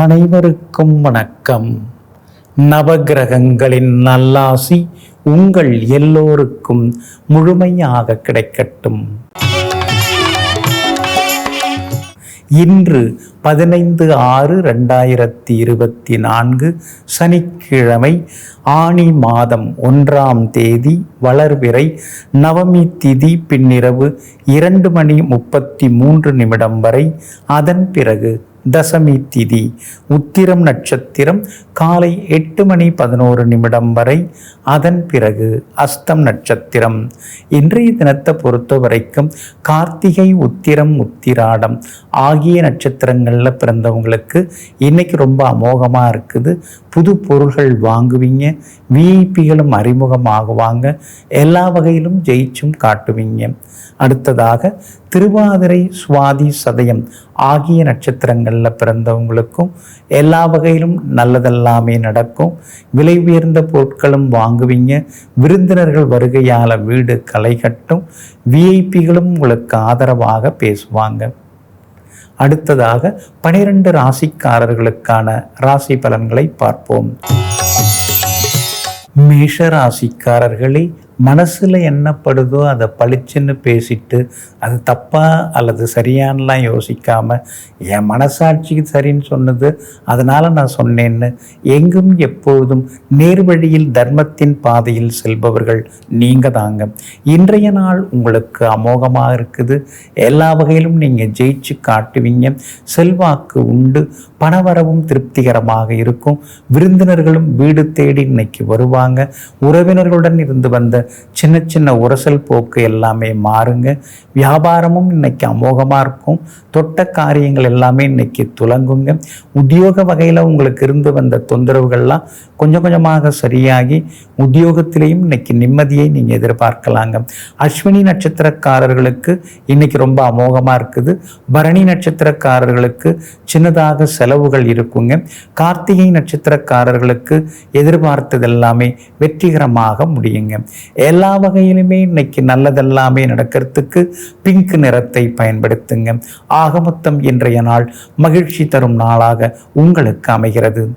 அனைவருக்கும் வணக்கம். நவகிரகங்களின் நல்லாசி உங்கள் எல்லோருக்கும் முழுமையாக கிடைக்கட்டும். இன்று பதினைந்து ஆறு ரெண்டாயிரத்தி இருபத்தி நான்கு சனிக்கிழமை ஆணி மாதம் ஒன்றாம் தேதி வளர்விரை நவமி திதி பின்னிரவு இரண்டு மணி முப்பத்தி மூன்று நிமிடம் வரை அதன் பிறகு தசமி திதி உத்திரம் நட்சத்திரம் காலை எட்டு மணி பதினோரு நிமிடம் வரை. அதன் பிறகு அஸ்தம் நட்சத்திரம். இன்றைய தினத்தை பொறுத்த வரைக்கும் கார்த்திகை உத்திரம் உத்திராடம் ஆகிய நட்சத்திரங்களில் பிறந்தவங்களுக்கு இன்னைக்கு ரொம்ப அமோகமாக இருக்குது. புது பொருள்கள் வாங்குவீங்க விஐபிகளும் அறிமுகமாகுவாங்க. எல்லா வகையிலும் ஜெயிச்சும் காட்டுவீங்க. அடுத்ததாக திருவாதிரை சுவாதி சதயம் ஆகிய நட்சத்திரங்கள் நட்சத்திரங்களில் பிறந்தவங்களுக்கும் எல்லா வகையிலும் நல்லதெல்லாமே நடக்கும். விலை உயர்ந்த பொருட்களும் வாங்குவீங்க. விருந்தினர்கள் வருகையால் வீடு களை கட்டும். விஐபிகளும் உங்களுக்கு ஆதரவாக பேசுவாங்க. அடுத்ததாக பனிரெண்டு ராசிக்காரர்களுக்கான ராசி பலன்களை பார்ப்போம். மேஷ ராசிக்காரர்களே மனசில் என்னப்படுதோ அதை பளிச்சுன்னு பேசிட்டு அது தப்பாக அல்லது சரியானலாம் யோசிக்காமல் என் மனசாட்சிக்கு சரின்னு சொன்னது அதனால் நான் சொன்னேன்னு எங்கும் எப்பொழுதும் நேர்வழியில் தர்மத்தின் பாதையில் செல்பவர்கள் நீங்கள் தாங்க. இன்றைய நாள் உங்களுக்கு அமோகமாக இருக்குது. எல்லா வகையிலும் நீங்கள் ஜெயிச்சு காட்டுவீங்க. செல்வாக்கு உண்டு. பணவரவும் திருப்திகரமாக இருக்கும். விருந்தினர்களும் வீடு தேடி இன்னைக்கு வருவாங்க. உறவினர்களுடன் இருந்து வந்த சின்ன சின்ன உரசல் போக்கு எல்லாமே மாறுங்க. வியாபாரமும் இன்னைக்கு அமோகமாக இருக்கும். தொட்ட காரியங்கள் எல்லாமே இன்னைக்கு துலங்குங்க. உத்தியோக வகையில் உங்களுக்கு இருந்து வந்த தொந்தரவுகள்லாம் கொஞ்சம் கொஞ்சமாக சரியாகி உத்தியோகத்திலையும் இன்னைக்கு நிம்மதியை நீங்கள் எதிர்பார்க்கலாங்க. அஸ்வினி நட்சத்திரக்காரர்களுக்கு இன்னைக்கு ரொம்ப அமோகமாக இருக்குது. பரணி நட்சத்திரக்காரர்களுக்கு சின்னதாக செலவுகள் இருக்குங்க. கார்த்திகை நட்சத்திரக்காரர்களுக்கு எதிர்பார்த்தது எல்லாமே வெற்றிகரமாக முடியுங்க. எல்லா வகையிலுமே இன்னைக்கு நல்லதெல்லாமே நடக்கிறதுக்கு பிங்க் நிறத்தை பயன்படுத்துங்க. ஆக மொத்தம் இன்றைய நாள் மகிழ்ச்சி தரும் நாளாக உங்களுக்கு அமைகிறது.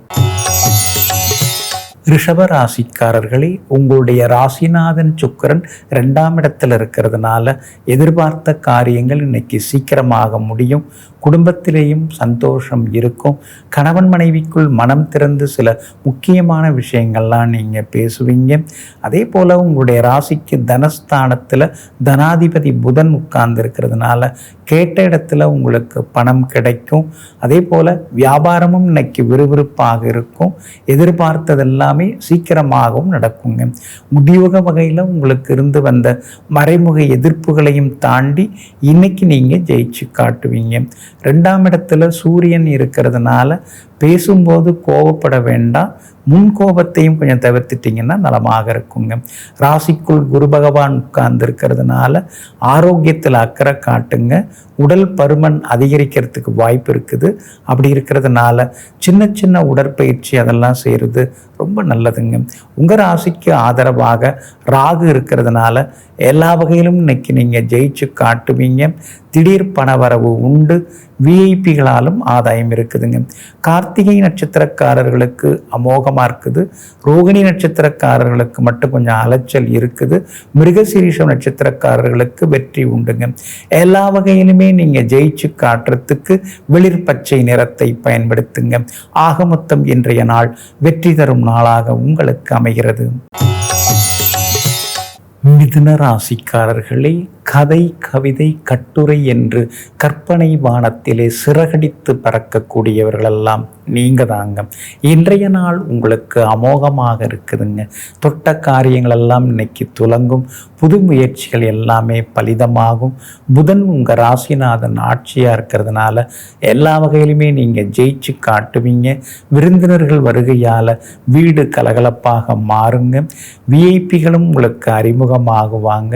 ரிஷப ராசிக்காரர்களே உங்களுடைய ராசிநாதன் சுக்கரன் ரெண்டாம் இடத்துல இருக்கிறதுனால எதிர்பார்த்த காரியங்கள் இன்னைக்கு சீக்கிரமாக முடியும். குடும்பத்திலேயும் சந்தோஷம் இருக்கும். கணவன் மனைவிக்குள் மனம் திறந்து சில முக்கியமான விஷயங்கள்லாம் நீங்கள் பேசுவீங்க. அதே போல் உங்களுடைய ராசிக்கு தனஸ்தானத்தில் தனாதிபதி புதன் உட்கார்ந்து இருக்கிறதுனால கேட்ட இடத்துல உங்களுக்கு பணம் கிடைக்கும். அதே போல் வியாபாரமும் இன்னைக்கு விறுவிறுப்பாக இருக்கும். எதிர்பார்த்ததெல்லாம் சீக்கிரமாகவும் நடக்குங்க. உத்தியோக வகையில் உங்களுக்கு இருந்து வந்த மறைமுக எதிர்ப்புகளையும் தாண்டி இன்னைக்கு நீங்கள் ஜெயிச்சு காட்டுவீங்க. ரெண்டாம் இடத்துல சூரியன் இருக்கிறதுனால பேசும்போது கோபப்பட வேண்டாம். முன் கோபத்தையும் கொஞ்சம் தவிர்த்துட்டிங்கன்னா நலமாக இருக்குங்க. ராசிக்குள் குரு பகவான் உட்கார்ந்துருக்கிறதுனால ஆரோக்கியத்தில் அக்கறை காட்டுங்க. உடல் பருமன் அதிகரிக்கிறதுக்கு வாய்ப்பு இருக்குது. அப்படி இருக்கிறதுனால சின்ன சின்ன உடற்பயிற்சி அதெல்லாம் செய்கிறது ரொம்ப நல்லதுங்க. உங்கள் ராசிக்கு ஆதரவாக ராகு இருக்கிறதுனால எல்லா வகையிலும் இன்னைக்கு நீங்கள் ஜெயிச்சு காட்டுவீங்க. திடீர் பணவரவு உண்டு. விஐபிகளாலும் ஆதாயம் இருக்குதுங்க. கார்த்திகை நட்சத்திரக்காரர்களுக்கு அமோகமாக இருக்குது. ரோகிணி நட்சத்திரக்காரர்களுக்கு மட்டும் கொஞ்சம் அலைச்சல் இருக்குது. மிருகசீரிஷம் நட்சத்திரக்காரர்களுக்கு வெற்றி உண்டுங்க. எல்லா வகையிலுமே நீங்கள் ஜெயிச்சு காட்டுறதுக்கு வெளிர் பச்சை நிறத்தை பயன்படுத்துங்க. ஆகமொத்தம் இன்றைய நாள் வெற்றி தரும் நாளாக உங்களுக்கு அமைகிறது. மிதுன ராசிக்காரர்களே கதை கவிதை கட்டுரை என்று கற்பனை வானத்திலே சிறகடித்து பறக்கக்கூடியவர்களெல்லாம் நீங்கள் தாங்க இன்றைய நாள் உங்களுக்கு அமோகமாக இருக்குதுங்க. தொட்ட காரியங்களெல்லாம் இன்னைக்கு துலங்கும். புது முயற்சிகள் எல்லாமே பலிதமாகும். புதன் உங்கள் ராசிநாதன் ஆட்சியாக இருக்கிறதுனால எல்லா வகையிலுமே நீங்கள் ஜெயிச்சு காட்டுவீங்க. விருந்தினர்கள் வருகையால் வீடு கலகலப்பாக மாறுங்க. விஐபிகளும் உங்களுக்கு அறிமுகமாகுவாங்க.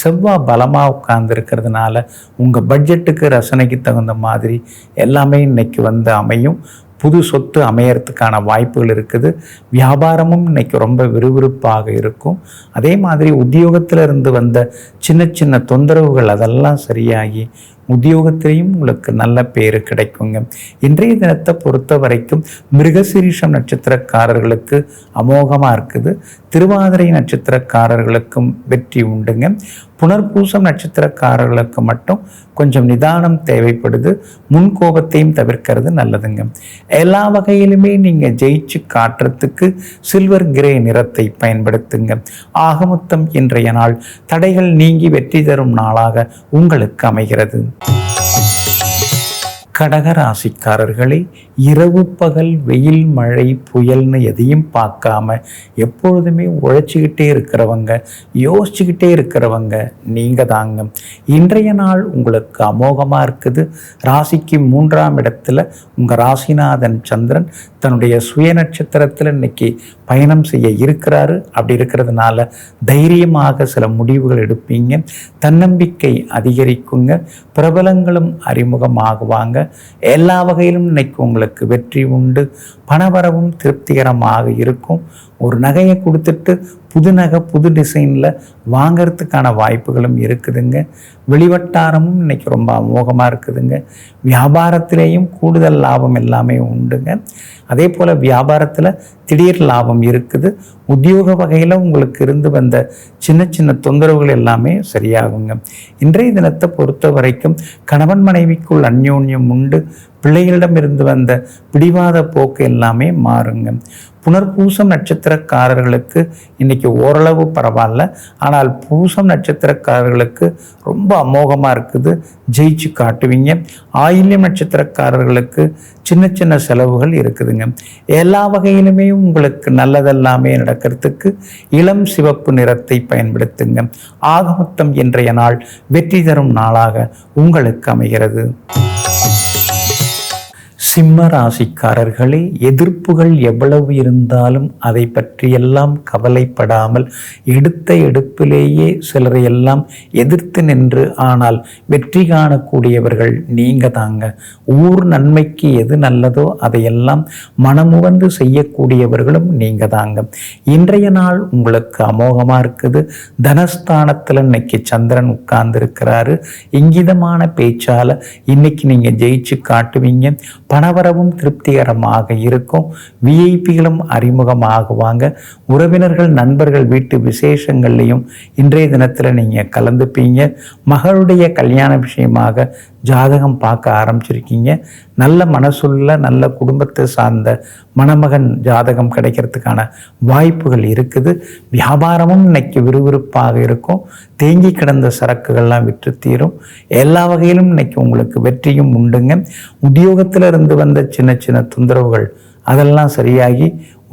செவ்வாய் பலமாக உட்கார்ந்து இருக்கிறதுனால உங்கள் பட்ஜெட்டுக்கு ரசனைக்கு தகுந்த மாதிரி எல்லாமே இன்னைக்கு வந்து அமையும். புது சொத்து அமையறதுக்கான வாய்ப்புகள் இருக்குது. வியாபாரமும் இன்னைக்கு ரொம்ப விறுவிறுப்பாக இருக்கும். அதே மாதிரி உத்தியோகத்தில் இருந்து வந்த சின்ன சின்ன தொந்தரவுகள் அதெல்லாம் சரியாகி உத்தியோகத்திலையும் உங்களுக்கு நல்ல பேர் கிடைக்குங்க. இன்றைய தினத்தை பொறுத்த வரைக்கும் மிருகசிரீஷம் நட்சத்திரக்காரர்களுக்கு அமோகமாக இருக்குது. திருவாதிரை நட்சத்திரக்காரர்களுக்கும் வெற்றி உண்டுங்க. புனர்பூசம் நட்சத்திரக்காரர்களுக்கு மட்டும் கொஞ்சம் நிதானம் தேவைப்படுது. முன் கோபத்தையும் தவிர்க்கிறது நல்லதுங்க. எல்லா வகையிலுமே நீங்கள் ஜெயிச்சு காட்டுறதுக்கு சில்வர் கிரே நிறத்தை பயன்படுத்துங்க. ஆகமொத்தம் இன்றைய நாள் தடைகள் நீங்கி வெற்றி தரும் நாளாக உங்களுக்கு அமைகிறது. Thank you. கடகராசிக்காரர்களே இரவு பகல் வெயில் மழை புயல்னு எதையும் பார்க்காம எப்பொழுதுமே உழைச்சிக்கிட்டே இருக்கிறவங்க யோசிச்சுக்கிட்டே இருக்கிறவங்க நீங்கள் தாங்க. இன்றைய நாள் உங்களுக்கு அமோகமாக இருக்குது. ராசிக்கு மூன்றாம் இடத்துல உங்கள் ராசிநாதன் சந்திரன் தன்னுடைய சுய நட்சத்திரத்தில் இன்னைக்கு பயணம் செய்ய இருக்கிறாரு. அப்படி இருக்கிறதுனால தைரியமாக சில முடிவுகள் எடுப்பீங்க. தன்னம்பிக்கை அதிகரிக்குங்க. பிரபலங்களும் அறிமுகமாகுவாங்க. எல்லா வகையிலும் இன்னைக்கு உங்களுக்கு வெற்றி உண்டு பணவரவும் திருப்திகரமாக இருக்கும். ஒரு நகையை கொடுத்துட்டு புது நகை புது டிசைனில் வாங்கிறதுக்கான வாய்ப்புகளும் இருக்குதுங்க. வெளிவட்டாரமும் இன்னைக்கு ரொம்ப அமோகமாக இருக்குதுங்க. வியாபாரத்திலேயும் கூடுதல் லாபம் எல்லாமே உண்டுங்க. அதே போல் வியாபாரத்தில் திடீர் லாபம் இருக்குது. உத்தியோக வகையில் உங்களுக்கு இருந்து வந்த சின்ன சின்ன தொந்தரவுகள் எல்லாமே சரியாகுங்க. இன்றைய தினத்தை பொறுத்த வரைக்கும் கணவன் மனைவிக்குள் அந்யோன்யம் உண்டு. பிள்ளைகளிடம் இருந்து வந்த பிடிவாத போக்கு எல்லாமே மாறுங்க. புனர்பூசம் நட்சத்திரக்காரர்களுக்கு இன்னைக்கு ஓரளவு பரவாயில்ல. ஆனால் பூசம் நட்சத்திரக்காரர்களுக்கு ரொம்ப அமோகமாக இருக்குது. ஜெயிச்சு காட்டுவீங்க. ஆயில்யம் நட்சத்திரக்காரர்களுக்கு சின்ன சின்ன செலவுகள் இருக்குதுங்க. எல்லா வகையிலுமே உங்களுக்கு நல்லதெல்லாமே நடக்கிறதுக்கு இளம் சிவப்பு நிறத்தை பயன்படுத்துங்க. ஆகமொத்தம் இன்றைய நாள் வெற்றி தரும் நாளாக உங்களுக்கு அமைகிறது. சிம்ம ராசிக்காரர்களே எதிர்ப்புகள் எவ்வளவு இருந்தாலும் அதை பற்றியெல்லாம் கவலைப்படாமல் எடுத்த எடுப்பிலேயே சிலரை எல்லாம் எதிர்த்து நின்று ஆனால் வெற்றி காணக்கூடியவர்கள் நீங்க தாங்க. ஊர் நன்மைக்கு எது நல்லதோ அதையெல்லாம் மனமுவந்து செய்யக்கூடியவர்களும் நீங்க தாங்க. இன்றைய நாள் உங்களுக்கு அமோகமாக இருக்குது. தனஸ்தானத்தில் இன்னைக்கு சந்திரன் உட்கார்ந்து இருக்கிறாரு இங்கிதமான பேச்சால இன்னைக்கு நீங்கள் ஜெயிச்சு காட்டுவீங்க. கணவரவும் திருப்திகரமாக இருக்கும். விஐபிகளும் அறிமுகமாகுவாங்க. உறவினர்கள் நண்பர்கள் வீட்டு விசேஷங்கள்லையும் இன்றைய தினத்தில் நீங்கள் கலந்துப்பீங்க. மகளுடைய கல்யாண விஷயமாக ஜாதகம் பார்க்க ஆரம்பிச்சிருக்கீங்க. நல்ல மனசுள்ள நல்ல குடும்பத்தை சார்ந்த மணமகன் ஜாதகம் கிடைக்கிறதுக்கான வாய்ப்புகள் இருக்குது. வியாபாரமும் இன்னைக்கு விறுவிறுப்பாக இருக்கும். தேங்கி கிடந்த சரக்குகள்லாம் விற்று தீரும். எல்லா வகையிலும் இன்னைக்கு உங்களுக்கு வெற்றியும் உண்டுங்க. உத்தியோகத்தில் இருந்து வந்த சின்ன சின்ன தொந்தரவுகள் அதெல்லாம் சரியாகி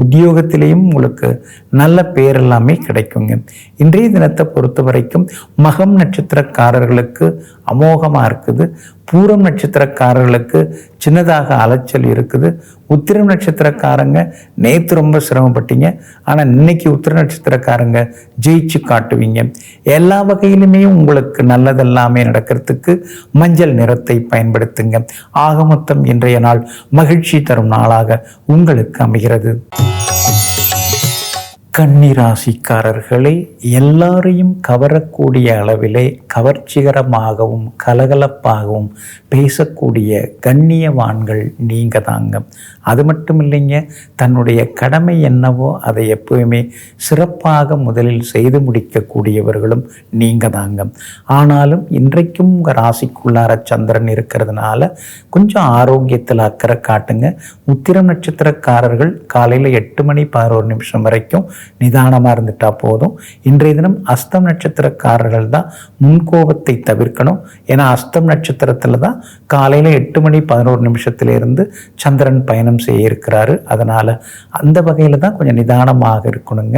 உத்தியோகத்திலேயும் உங்களுக்கு நல்ல பேர் எல்லாமே கிடைக்குங்க. இன்றைய தினத்தை பொறுத்த வரைக்கும் மகம் நட்சத்திரக்காரர்களுக்கு அமோகமாக இருக்குது. பூரம் நட்சத்திரக்காரர்களுக்கு சின்னதாக அலைச்சல் இருக்குது. உத்திரம் நட்சத்திரக்காரங்க நேற்று ரொம்ப சிரமப்பட்டீங்க. ஆனால் இன்னைக்கு உத்திர நட்சத்திரக்காரங்க ஜெயிச்சு காட்டுவீங்க. எல்லா வகையிலுமே உங்களுக்கு நல்லதெல்லாமே நடக்கிறதுக்கு மஞ்சள் நிறத்தை பயன்படுத்துங்க. ஆக மொத்தம் இன்றைய நாள் மகிழ்ச்சி தரும் நாளாக உங்களுக்கு அமைகிறது. கன்னிராசிக்காரர்களே எல்லாரையும் கவரக்கூடிய அளவிலே கவர்ச்சிகரமாகவும் கலகலப்பாகவும் பேசக்கூடிய கண்ணியவான்கள் நீங்க தாங்க அது மட்டும் இல்லைங்க தன்னுடைய கடமை என்னவோ அதை எப்பவுமே சிறப்பாக முதலில் செய்து முடிக்கக்கூடியவர்களும் நீங்க தாங்க ஆனாலும் இன்றைக்கும் உங்கள் ராசிக்குள்ளார சந்திரன் இருக்கிறதுனால கொஞ்சம் ஆரோக்கியத்தில் அக்கறை காட்டுங்க. உத்திரம் நட்சத்திரக்காரர்கள் காலையில் எட்டு மணி பதினோரு நிமிஷம் வரைக்கும் நிதானமாக இருந்துட்டா போதும். இன்றைய தினம் அஸ்தம் நட்சத்திரக்காரர்கள் தான் முன் கோபத்தை தவிர்க்கணும். ஏன்னா அஸ்தம் நட்சத்திரத்தில் தான் காலையில் எட்டு மணி பதினோரு நிமிஷத்துலேருந்து சந்திரன் பயணம் செய்ய இருக்கிறாரு. அதனால் அந்த வகையில் தான் கொஞ்சம் நிதானமாக இருக்கணுங்க.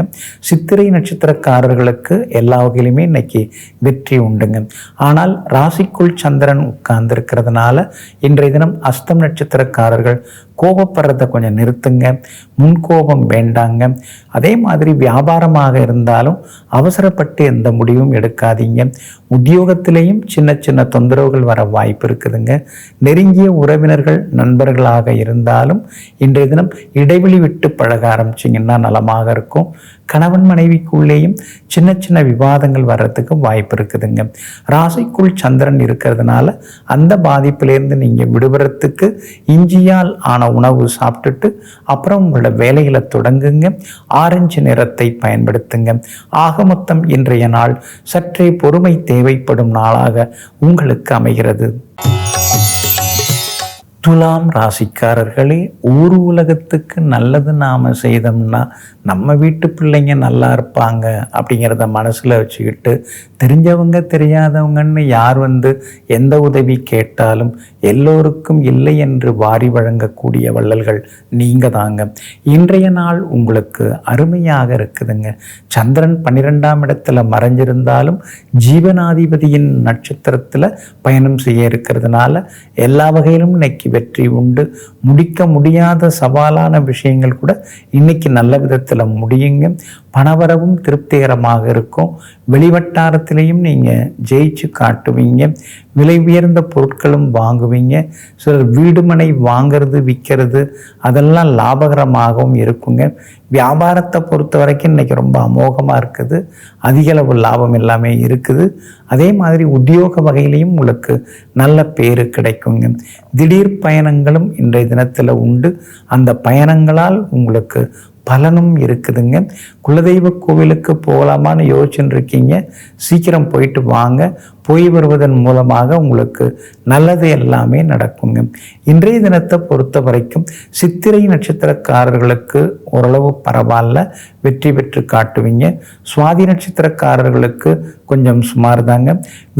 சித்திரை நட்சத்திரக்காரர்களுக்கு எல்லா வகையிலுமே இன்னைக்கு வெற்றி உண்டுங்க. ஆனால் ராசிக்குள் சந்திரன் உட்கார்ந்து இருக்கிறதுனால இன்றைய தினம் அஸ்தம் நட்சத்திரக்காரர்கள் கோபப்படுறத கொஞ்சம் நிறுத்துங்க. முன்கோபம் வேண்டாங்க. அதே மாதிரி வியாபாரமாக இருந்தாலும் அவசரப்பட்டு எந்த முடிவும் எடுக்காதீங்க. உத்தியோகத்திலேயும் சின்ன சின்ன தொந்தரவுகள் வர வாய்ப்பு இருக்குதுங்க. நெருங்கிய உறவினர்கள் நண்பர்களாக இருந்தாலும் இன்றைய தினம் இடைவெளி விட்டு பழக ஆரம்பிச்சிங்கன்னா நலமாக இருக்கும். கணவன் மனைவிக்குள்ளேயும் சின்ன சின்ன விவாதங்கள் வர்றதுக்கு வாய்ப்பு இருக்குதுங்க. ராசிக்குள் சந்திரன் இருக்கிறதுனால அந்த பாதிப்பிலேருந்து நீங்கள் விடுபடுறதுக்கு இஞ்சியால் ஆன உணவு சாப்பிட்டுட்டு அப்புறம் உங்களோட வேலைகளை தொடங்குங்க. ஆரஞ்சு நிறத்தை பயன்படுத்துங்க. ஆக மொத்தம் இன்றைய நாள் சற்றே பொறுமை தேவைப்படும் நாளாக உங்களுக்கு அமைகிறது. துலாம் ராசிக்காரர்களே ஊர் உலகத்துக்கு நல்லது நாம் செய்தோம்னா நம்ம வீட்டு பிள்ளைங்க நல்லா இருப்பாங்க அப்படிங்கிறத மனசில் வச்சுக்கிட்டு தெரிஞ்சவங்க தெரியாதவங்கன்னு யார் வந்து எந்த உதவி கேட்டாலும் எல்லோருக்கும் இல்லை என்று வாரி வழங்கக்கூடிய வள்ளல்கள் நீங்கள் தாங்க. இன்றைய நாள் உங்களுக்கு அருமையாக இருக்குதுங்க. சந்திரன் பன்னிரெண்டாம் இடத்துல மறைஞ்சிருந்தாலும் ஜீவனாதிபதியின் நட்சத்திரத்தில் பயணம் செய்ய இருக்கிறதுனால எல்லா வகையிலும் இன்னைக்கு வெற்றி உண்டு. முடிக்க முடியாத சவாலான விஷயங்கள் கூட இன்னைக்கு நல்ல விதத்தில் முடியுங்க. பணவரவும் திருப்திகரமாக இருக்கும். வெளிவட்டாரத்திலையும் நீங்கள் ஜெயிச்சு காட்டுவீங்க. விலை உயர்ந்த பொருட்களும் வாங்குவீங்க. சிலர் வீடுமனை வாங்கிறது விற்கிறது அதெல்லாம் லாபகரமாகவும் இருக்குங்க. வியாபாரத்தை பொறுத்த வரைக்கும் இன்றைக்கி ரொம்ப அமோகமாக இருக்குது. அதிகளவு லாபம் எல்லாமே இருக்குது. அதே மாதிரி உத்தியோக வகையிலையும் உங்களுக்கு நல்ல பேரு கிடைக்குங்க. திடீர் பயணங்களும் இன்றைய தினத்தில் உண்டு. அந்த பயணங்களால் உங்களுக்கு பலனும் இருக்குதுங்க. குலதெய்வ கோவிலுக்கு போகலாமான்னு யோசிச்சுட்டு இருக்கீங்க சீக்கிரம் போயிட்டு வாங்க. போய் வருவதன் மூலமாக உங்களுக்கு நல்லது எல்லாமே நடக்குங்க. இன்றைய தினத்தை பொறுத்த வரைக்கும் சித்திரை நட்சத்திரக்காரர்களுக்கு ஓரளவு பரவாயில்ல. வெற்றி பெற்று காட்டுவீங்க. சுவாதி நட்சத்திரக்காரர்களுக்கு கொஞ்சம் சுமார் தாங்க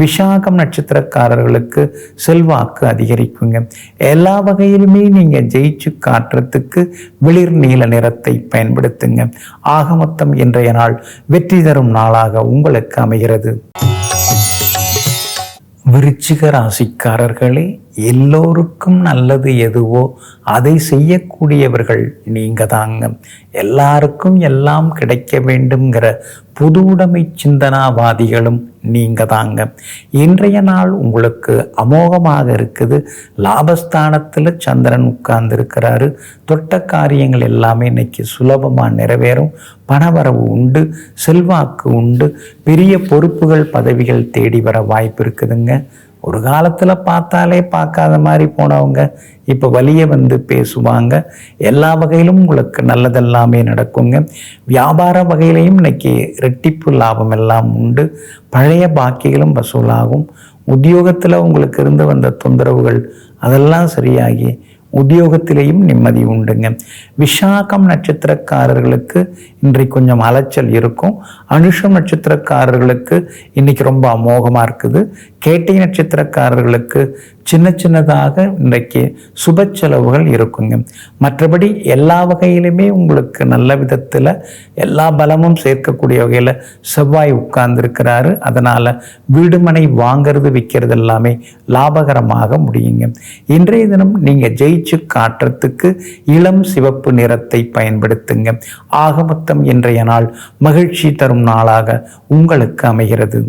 விஷாகம் நட்சத்திரக்காரர்களுக்கு செல்வாக்கு அதிகரிக்குங்க. எல்லா வகையிலுமே நீங்கள் ஜெயிச்சு காட்டுறதுக்கு வெளிர் நீல நிறத்தை பயன்படுத்துங்க. ஆக மொத்தம் இன்றைய நாள் வெற்றி தரும் நாளாக உங்களுக்கு அமைகிறது. விருச்சிக ராசிக்காரர்களே எல்லோருக்கும் நல்லது எதுவோ அதை செய்யக்கூடியவர்கள் நீங்க தாங்க எல்லாருக்கும் எல்லாம் கிடைக்க வேண்டுங்கிற புது உடைமை சிந்தனாவாதிகளும் நீங்க தாங்க இன்றைய நாள் உங்களுக்கு அமோகமாக இருக்குது. லாபஸ்தானத்தில் சந்திரன் உட்கார்ந்து இருக்கிறாரு தொட்ட காரியங்கள் எல்லாமே இன்னைக்கு சுலபமாக நிறைவேறும். பணவரவு உண்டு செல்வாக்கு உண்டு. பெரிய பொறுப்புகள் பதவிகள் தேடி வர வாய்ப்பு இருக்குதுங்க. ஒரு காலத்தில் பார்த்தாலே பார்க்காத மாதிரி போனவங்க இப்போ வலிய வந்து பேசுவாங்க. எல்லா வகையிலும் உங்களுக்கு நல்லதெல்லாமே நடக்குங்க. வியாபார வகையிலையும் இன்னைக்கு ரெட்டிப்பு லாபம் எல்லாம் உண்டு. பழைய பாக்கிகளும் வசூலாகும். உத்தியோகத்தில் உங்களுக்கு இருந்து வந்த தொந்தரவுகள் அதெல்லாம் சரியாகி உத்தியோகத்திலேயும் நிம்மதி உண்டுங்க. விஷாகம் நட்சத்திரக்காரர்களுக்கு இன்றைக்கு கொஞ்சம் அலைச்சல் இருக்கும். அனுஷம் நட்சத்திரக்காரர்களுக்கு இன்னைக்கு ரொம்ப அமோகமாக இருக்குது. கேட்டை நட்சத்திரக்காரர்களுக்கு சின்ன சின்னதாக இன்றைக்கு சுப செலவுகள் இருக்குங்க. மற்றபடி எல்லா வகையிலுமே உங்களுக்கு நல்ல விதத்தில் எல்லா பலமும் சேர்க்கக்கூடிய வகையில் செவ்வாய் உட்கார்ந்துருக்கிறாரு. அதனால் வீடுமனை வாங்கிறது விற்கிறது எல்லாமே லாபகரமாக முடியுங்க. இன்றைய தினம் நீங்கள் பேச்சு காற்றத்துக்கு இளம் சிவப்பு நிறத்தை பயன்படுத்துங்க. ஆக மொத்தம் இன்றைய நாள் மகிழ்ச்சி தரும் நாளாக உங்களுக்கு அமைகிறது.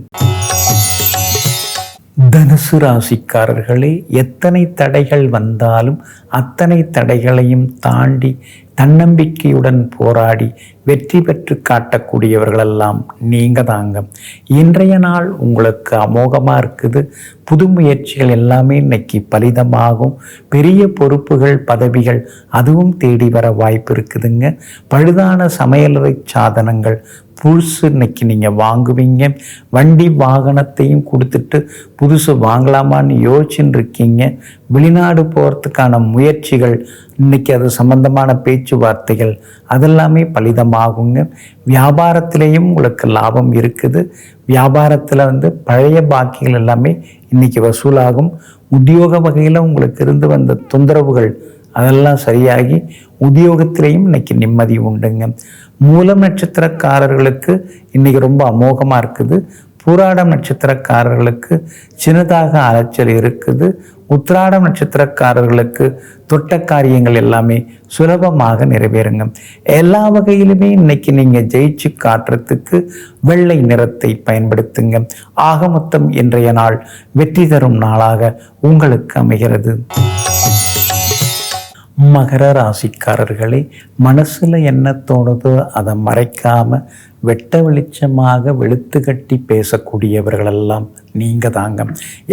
தனுசு ராசிக்காரர்களே எத்தனை தடைகள் வந்தாலும் அத்தனை தடைகளையும் தாண்டி தன்னம்பிக்கையுடன் போராடி வெற்றி பெற்று காட்டக்கூடியவர்களெல்லாம் நீங்கள் தாங்க இன்றைய நாள் உங்களுக்கு அமோகமாக இருக்குது. புது முயற்சிகள் எல்லாமே இன்னைக்கு பலிதமாகும். பெரிய பொறுப்புகள் பதவிகள் அதுவும் தேடி வர வாய்ப்பு இருக்குதுங்க. பழுதான சமையலறை சாதனங்கள் புதுசு இன்னைக்கு நீங்கள் வாங்குவீங்க. வண்டி வாகனத்தையும் கொடுத்துட்டு புதுசு வாங்கலாமான்னு யோசிச்சுன்னு இருக்கீங்க. வெளிநாடு போகிறதுக்கான முயற்சிகள் இன்னைக்கு அது சம்பந்தமான பேச்சுவார்த்தைகள் அதெல்லாமே பலிதமாகுங்க. வியாபாரத்திலையும் உங்களுக்கு லாபம் இருக்குது. வியாபாரத்தில் வந்து பழைய பாக்கிகள் எல்லாமே இன்னைக்கு வசூலாகும். உத்தியோக வகையில் உங்களுக்கு இருந்து வந்த தொந்தரவுகள் அதெல்லாம் சரியாகி உத்தியோகத்திலையும் இன்னைக்கு நிம்மதி உண்டுங்க. மூலம் நட்சத்திரக்காரர்களுக்கு இன்னைக்கு ரொம்ப அமோகமாக இருக்குது. பூராடம் நட்சத்திரக்காரர்களுக்கு சின்னதாக அலைச்சல் இருக்குது. உத்திராடம் நட்சத்திரக்காரர்களுக்கு தொட்ட காரியங்கள் எல்லாமே சுலபமாக நிறைவேறுங்க. எல்லா வகையிலுமே இன்னைக்கு நீங்கள் ஜெயிச்சு காட்டுறதுக்கு வெள்ளை நிறத்தை பயன்படுத்துங்க. ஆகமொத்தம் இன்றைய நாள் வெற்றி தரும் நாளாக உங்களுக்கு அமைகிறது. மகர ராசிக்காரர்களே மனசில் என்ன தோணுதோ அதை மறைக்காமல் வெட்ட வெளிச்சமாக வெளுத்து கட்டி பேசக்கூடியவர்களெல்லாம் நீங்கள் தாங்க.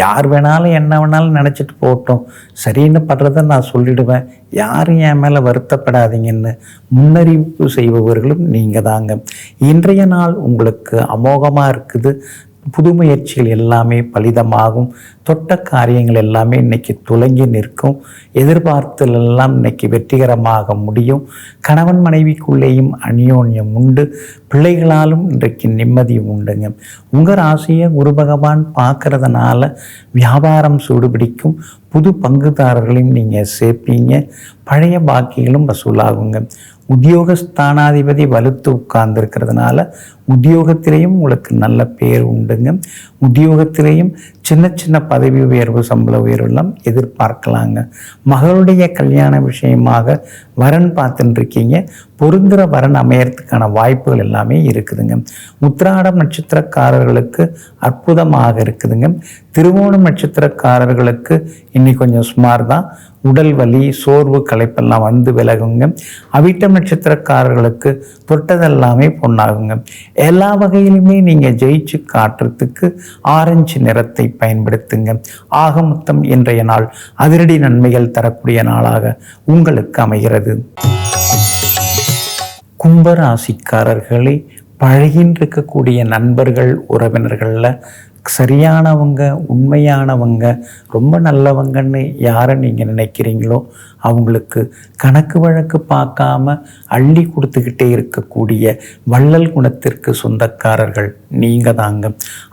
யார் வேணாலும் என்ன வேணாலும் நினச்சிட்டு போட்டோம் சரின்னு படுறத நான் சொல்லிடுவேன். யாரும் என் மேலே வருத்தப்படாதீங்கன்னு முன்னறிவிப்பு செய்பவர்களும் நீங்கள் தாங்க. இன்றைய நாள் உங்களுக்கு அமோகமாக இருக்குது. புது முயற்சிகள் எல்லாமே பலிதமாகும். தொட்ட காரியங்கள் எல்லாமே இன்னைக்கு துலங்கி நிற்கும். எதிர்பார்த்தல் எல்லாம் இன்னைக்கு வெற்றிகரமாக முடியும். கணவன் மனைவிக்குள்ளேயும் அந்யோன்யம் உண்டு. பிள்ளைகளாலும் இன்றைக்கு நிம்மதி உண்டுங்க. உங்கள் ராசியை குரு பகவான் பார்க்கறதுனால வியாபாரம் சூடுபிடிக்கும். புது பங்குதாரர்களையும் நீங்கள் சேர்ப்பீங்க. பழைய பாக்கிகளும் வசூலாகுங்க. உத்தியோகஸ்தானாதிபதி வலுத்து உட்கார்ந்துருக்கிறதுனால உத்தியோகத்திலையும் உங்களுக்கு நல்ல பேர் உண்டுங்க. உத்தியோகத்திலையும் சின்ன சின்ன பதவி உயர்வு சம்பள உயர்வெல்லாம் எதிர்பார்க்கலாங்க. மகளுடைய கல்யாண விஷயமாக வரன் பார்த்துட்டு இருக்கீங்க பொருந்துகிற வரன் அமையறதுக்கான வாய்ப்புகள் எல்லாமே இருக்குதுங்க. உத்திராடம் நட்சத்திரக்காரர்களுக்கு அற்புதமாக இருக்குதுங்க. திருவோணம் நட்சத்திரக்காரர்களுக்கு இன்னைக்கு கொஞ்சம் சுமார் தான் உடல் வலி சோர்வு களைப்பெல்லாம் வந்து விலகுங்க. அவிட்டம் நட்சத்திரக்காரர்களுக்கு தொட்டதெல்லாமே பொண்ணாகுங்க எல்லா வகையிலுமே நீங்கள் ஜெயிச்சு காட்டுறதுக்கு ஆரஞ்சு நிறத்தை பயன்படுத்துங்க. ஆக மொத்தம் இன்றைய நாள் அதிரடி நன்மைகள் தரக்கூடிய நாளாக உங்களுக்கு அமைகிறது. கும்பராசிக்காரர்களே பழகின்றிருக்கக்கூடிய நண்பர்கள் உறவினர்களில் சரியானவங்க உண்மையானவங்க ரொம்ப நல்லவங்கன்னு யாரை நீங்கள் நினைக்கிறீங்களோ அவங்களுக்கு கணக்கு வழக்கு பார்க்காம அள்ளி கொடுத்துக்கிட்டே இருக்கக்கூடிய வள்ளல் குணத்திற்கு சொந்தக்காரர்கள் நீங்கள் தாங்க.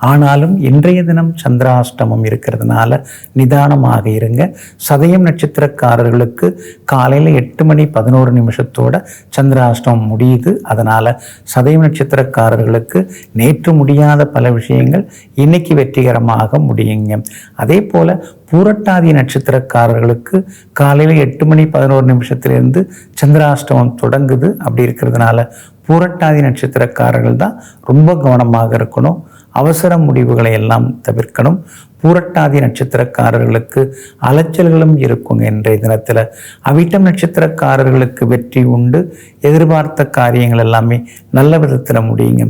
ஆனாலும் இன்றைய தினம் சந்திராஷ்டமம் இருக்கிறதுனால நிதானமாக இருங்க. சதயம் நட்சத்திரக்காரர்களுக்கு காலையில் எட்டு மணி பதினோரு நிமிஷத்தோட சந்திராஷ்டமம் முடியுது. அதனால் சதயம் நட்சத்திரக்காரர்களுக்கு நேற்று முடியாத பல விஷயங்கள் இன்னைக்கு வெற்றிகரமாக முடியுங்க. அதே போல் பூரட்டாதி நட்சத்திரக்காரர்களுக்கு காலையில் எட்டு மணி பதினோரு நிமிஷத்துலேருந்து சந்திராஷ்டமம் தொடங்குது. அப்படி இருக்கிறதுனால பூரட்டாதி நட்சத்திரக்காரர்கள் தான் ரொம்ப கவனமாக இருக்கணும். அவசர முடிவுகளை எல்லாம் தவிர்க்கணும். பூரட்டாதி நட்சத்திரக்காரர்களுக்கு அலைச்சல்களும் இருக்கும் இன்றைய தினத்தில். அவிட்டம் நட்சத்திரக்காரர்களுக்கு வெற்றி உண்டு. எதிர்பார்த்த காரியங்கள் எல்லாமே நல்ல விதத்தில் முடியுங்க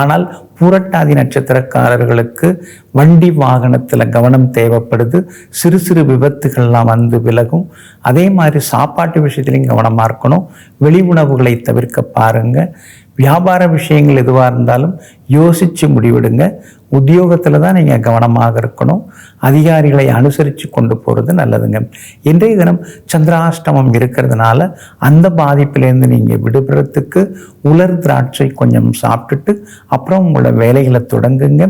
ஆனால் பூரட்டாதி நட்சத்திரக்காரர்களுக்கு வண்டி வாகனத்தில் கவனம் தேவைப்படுது. சிறு சிறு விபத்துகள்லாம் வந்து விலகும். அதே மாதிரி சாப்பாட்டு விஷயத்துலையும் கவனமாக இருக்கணும். வெளி உணவுகளை தவிர்க்க பாருங்கள் வியாபார விஷயங்கள் எதுவாக இருந்தாலும் யோசித்து முடிவெடுங்க. உத்தியோகத்தில் தான் நீங்கள் கவனமாக இருக்கணும். அதிகாரிகளை அனுசரித்து கொண்டு போகிறது நல்லதுங்க. இன்றைய தினம் சந்திராஷ்டமம் இருக்கிறதுனால அந்த பாதிப்பிலேருந்து நீங்கள் விடுபடுறதுக்கு உலர் திராட்சை கொஞ்சம் சாப்பிட்டுட்டு அப்புறம் உங்களோட வேலைகளை தொடங்குங்க.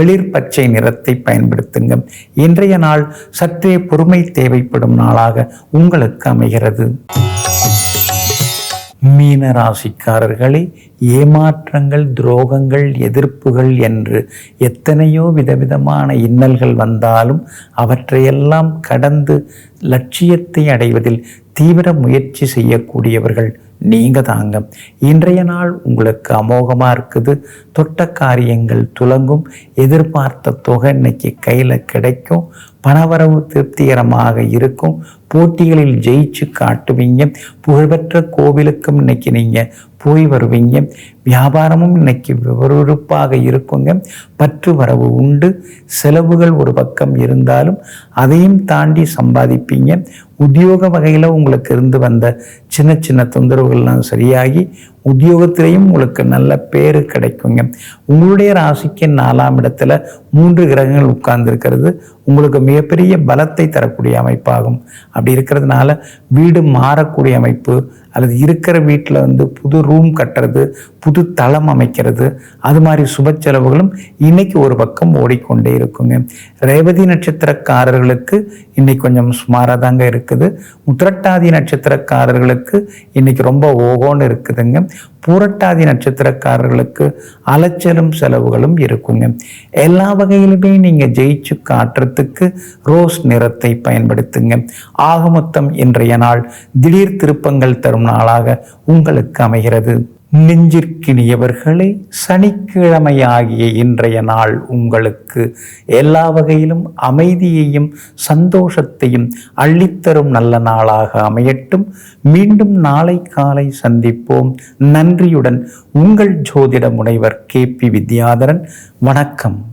வெளிர் பச்சை நிறத்தை பயன்படுத்துங்க. இன்றைய நாள் சற்றே பொறுமை தேவைப்படும் நாளாக உங்களுக்கு அமைகிறது. மீன ராசிக்காரர்களே ஏமாற்றங்கள் துரோகங்கள் எதிர்ப்புகள் என்று எத்தனையோ விதவிதமான இன்னல்கள் வந்தாலும் அவற்றையெல்லாம் கடந்து லட்சியத்தை அடைவதில் தீவிர முயற்சி செய்யக்கூடியவர்கள் நீங்கள் தாங்க. இன்றைய நாள் உங்களுக்கு அமோகமாக இருக்குது. தொட்ட காரியங்கள் துலங்கும். எதிர்பார்த்த தொகை இன்னைக்கு கையில் கிடைக்கும். பணவரவு திருப்திகரமாக இருக்கும். போட்டிகளில் ஜெயிச்சு காட்டுவீங்க. புகழ்பெற்ற கோவிலுக்கும் இன்னைக்கு நீங்கள் போய் வருவீங்க. வியாபாரமும் இன்னைக்கு விறுவிறுப்பாக இருக்குங்க. பற்று வரவு உண்டு. செலவுகள் ஒரு பக்கம் இருந்தாலும் அதையும் தாண்டி சம்பாதிப்பீங்க. உத்தியோக வகையில் உங்களுக்கு இருந்து வந்த சின்ன சின்ன தொந்தரவுகள்லாம் சரியாகி உத்தியோகத்திலையும் உங்களுக்கு நல்ல பேர் கிடைக்குங்க. உங்களுடைய ராசிக்கு நாலாம் இடத்துல மூன்று கிரகங்கள் உட்கார்ந்துருக்கிறது. உங்களுக்கு மிகப்பெரிய பலத்தை தரக்கூடிய அமைப்பாகும். அப்படி இருக்கிறதுனால வீடு மாறக்கூடிய அமைப்பு அல்லது இருக்கிற வீட்டில் வந்து புது ரூம் கட்டுறது புது தளம் அமைக்கிறது. அது மாதிரி சுப செலவுகளும் இன்னைக்கு ஒரு பக்கம் ஓடிக்கொண்டே இருக்குங்க. ரேவதி நட்சத்திரக்காரர்களுக்கு இன்னைக்கு கொஞ்சம் சுமாராக தாங்க இருக்குது. உத்திரட்டாதி நட்சத்திரக்காரர்களுக்கு இன்னைக்கு ரொம்ப ஓகோன்னு இருக்குதுங்க. பூரட்டாதி நட்சத்திரக்காரர்களுக்கு அலைச்சலும் செலவுகளும் இருக்குங்க. எல்லா வகையிலுமே நீங்கள் ஜெயிச்சு காட்டுறதுக்கு ரோஸ் நிறத்தை பயன்படுத்துங்க. ஆக மொத்தம் இன்றைய நாள் திடீர் திருப்பங்கள் தரும் நாளாக உங்களுக்கு அமைகிறது. நெஞ்சிற்கினியவர்களே சனிக்கிழமையாகிய இன்றைய நாள் உங்களுக்கு எல்லா வகையிலும் அமைதியையும் சந்தோஷத்தையும் அள்ளித்தரும் நல்ல நாளாக அமையட்டும். மீண்டும் நாளை காலை சந்திப்போம். நன்றியுடன் உங்கள் ஜோதிட முனைவர் கே பி வித்யாதரன். வணக்கம்.